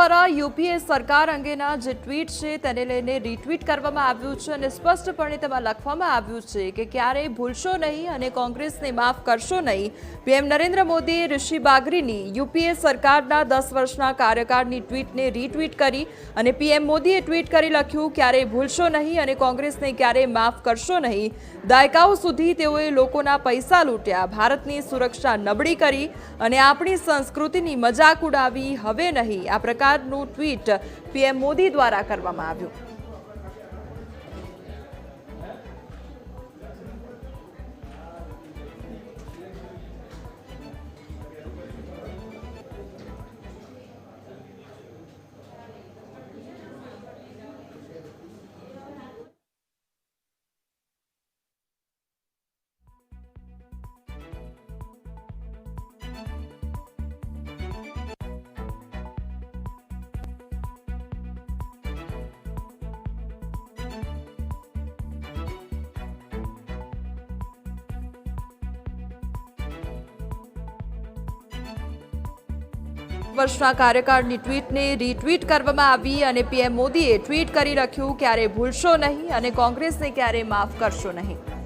દ્વારા યુપીએ સરકાર અંગેના જે ટ્વીટ છે તેને લઈને રીટ્વીટ કરવામાં આવ્યું છે અને સ્પષ્ટપણે તેમાં લખવામાં આવ્યું છે કે ક્યારેય ભૂલશો નહીં અને કોંગ્રેસને માફ કરશો નહીં. પીએમ નરેન્દ્ર મોદીએ ઋષિ બાગરીની યુપીએ સરકારના દસ વર્ષના કાર્યકાળની ટ્વીટને રીટ્વીટ કરી અને પીએમ મોદીએ ટ્વીટ કરી લખ્યું, ક્યારેય ભૂલશો નહીં અને કોંગ્રેસને ક્યારેય માફ કરશો નહીં. દાયકાઓ સુધી તેઓએ લોકોના પૈસા લૂંટ્યા, ભારતની સુરક્ષા નબળી કરી અને આપણી સંસ્કૃતિની મજાક ઉડાવી, હવે નહીં. આ પ્રકારનું ટ્વીટ પીએમ મોદી દ્વારા કરવામાં આવ્યું. વર્ષના કાર્યકાળની ટ્વીટને રીટ્વીટ કરવામાં આવી અને પીએમ મોદીએ ટ્વીટ કરી લખ્યું ક્યારે ભૂલશો નહીં અને કોંગ્રેસને ક્યારે માફ કરશો નહીં.